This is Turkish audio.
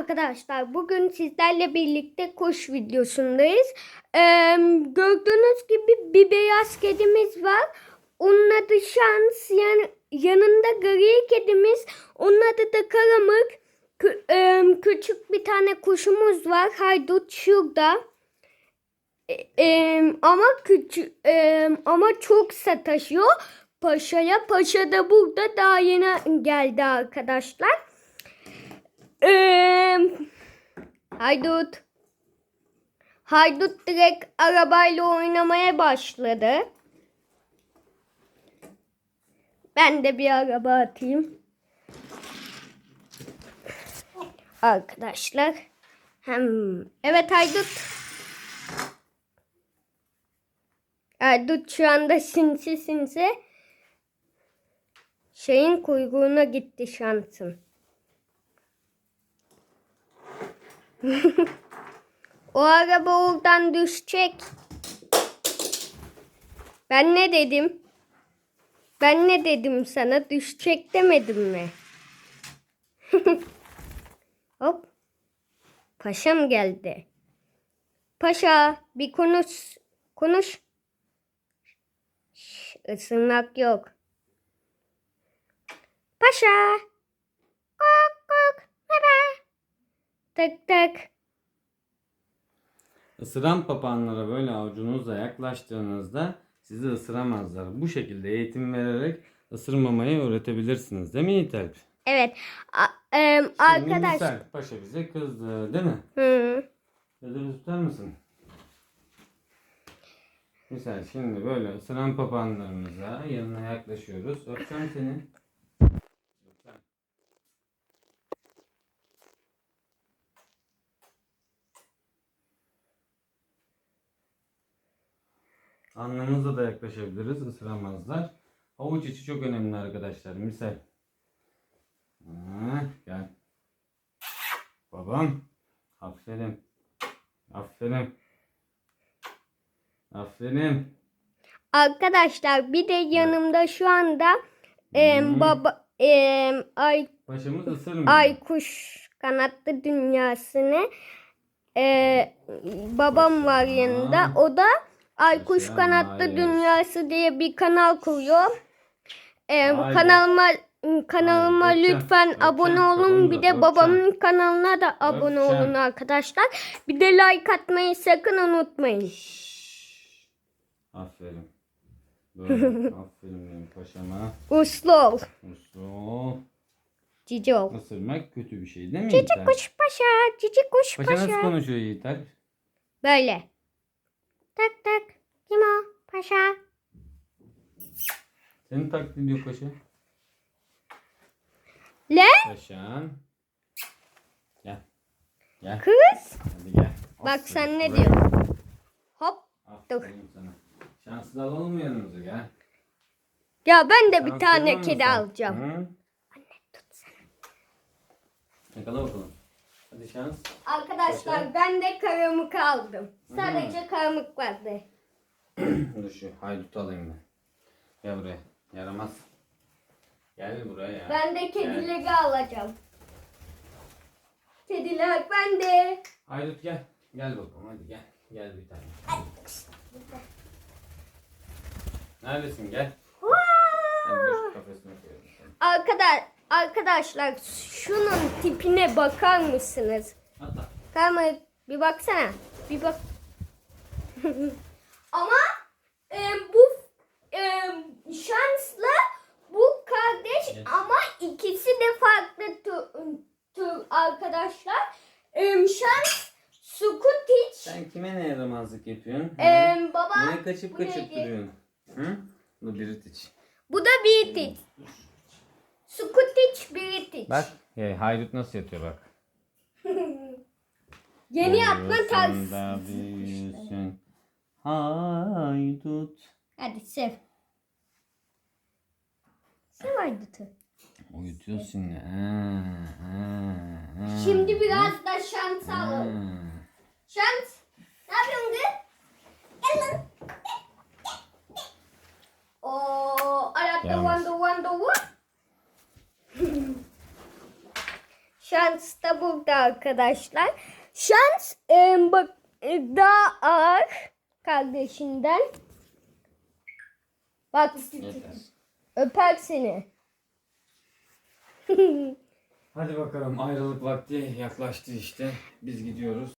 Arkadaşlar bugün sizlerle birlikte kuş videosundayız. Ee, gördüğünüz gibi bir beyaz kedimiz var. Onun adı Şans. Yani yanında gri kedimiz. Onun adı da Karamık. Kü- em, küçük bir tane kuşumuz var. Haydut şurada. E, em, ama küçük em, ama çok sataşıyor paşaya. Paşa da burada daha yeni geldi arkadaşlar. Ee, haydut. Haydut direkt arabayla oynamaya başladı. Ben de bir araba atayım. Arkadaşlar. Hem evet haydut. Haydut şu anda sinsi sinsi şeyin kuyruğuna gitti şansın. O araba oradan düşecek. Ben ne dedim? Ben ne dedim sana? Düşecek demedim mi? Hop. Paşam geldi. Paşa bir konuş. Konuş. Şş, ısınmak yok. Paşa. Kok. Tık tık. Isıran papağanlara böyle avucunuzla yaklaştığınızda sizi ısıramazlar. Bu şekilde eğitim vererek ısırmamayı öğretebilirsiniz. Değil mi Yiğit Evet. A- em, Şimdi arkadaş. misal, paşa bize kızdı değil mi? Hı. Gözünü tutar mısın? Misal şimdi böyle ısıran papağanlarımıza yanına yaklaşıyoruz. Öpeceğim seni. Alnımızla da yaklaşabiliriz. ısıramazlar. Havuç içi çok önemli arkadaşlar. Misal. Ha, gel. Babam. Aferin. Aferin. Aferin. Arkadaşlar bir de yanımda şu anda Hmm. baba em, ay Başımız ısırmıyor. ay kuş kanatlı dünyasını e, babam var yanında. O da ay kuş Yaşa, kanatlı hayır. dünyası diye bir kanal kuruyor. Hayır. kanalıma kanalıma Hayır, öpeceğim, lütfen öpeceğim, abone olun. kafanı Bir de öpeceğim. babamın kanalına da abone Öpeceğim. olun arkadaşlar. Bir de like atmayı sakın unutmayın. Şşş. Aferin. Böyle. Aferin benim paşama. Uslu ol. Uslu. Cici ol. Isırmak kötü bir şey değil mi Cici Yiğiter? kuş paşa, cici kuş Paşa nasıl paşa. konuşuyor Yiğiter? Böyle. Tak tak. Kim o? Paşa. Senin taklit ediyor paşa. Le? Paşam. Gel. Gel. Kız. Hadi gel. Bak Aferin. sen ne diyorsun? Hop. Aferin sana. Şanslı alalım mı yanımıza gel. Ya ben de bir Şanslı tane kedi mısın? alacağım. Hı? Anne tutsana. Yakala bakalım. Hadi şans. Arkadaşlar Paşa. ben de karamık aldım. Sadece karamık vardı. Dur şu haydut alayım ben. Gel buraya. Yaramaz. Gel buraya. Ben de Gel. kedileri alacağım. Kediler bende. Haydut gel. Gel bakalım hadi gel. Gel bir tane. Neredesin gel. Seni. Arkadaş, arkadaşlar şunun tipine bakar mısınız? Atla. Karamık bir baksana. Bir bak. Ama e, bu e, şansla bu kardeş Evet. ama ikisi de farklı tür, tür arkadaşlar. E, şans Sukutiç. Sen kime ne yaramazlık yapıyorsun? Hı? E, baba Niye kaçıp kaçıp neydi? duruyorsun? Hı? Bu British. Bu da British. Sukutiç British. Bak. Hey, haydut nasıl yatıyor bak. Yeni yapma Büyüsün tarzı. büyüsün. Haydut. Hadi sev. Sev Aydut'u. Uyutuyorsun ya. Ha, ha, ha. Şimdi biraz da şans Ha. alalım. Şans. Ne yapıyorsun kız? Gel lan. Oo, Arap the Yalnız. one the one the one. Şans da burada arkadaşlar. Şans e, bak e, daha ağır kardeşinden. Bak Yeter. öper seni. Hadi bakalım ayrılık vakti yaklaştı işte. Biz gidiyoruz.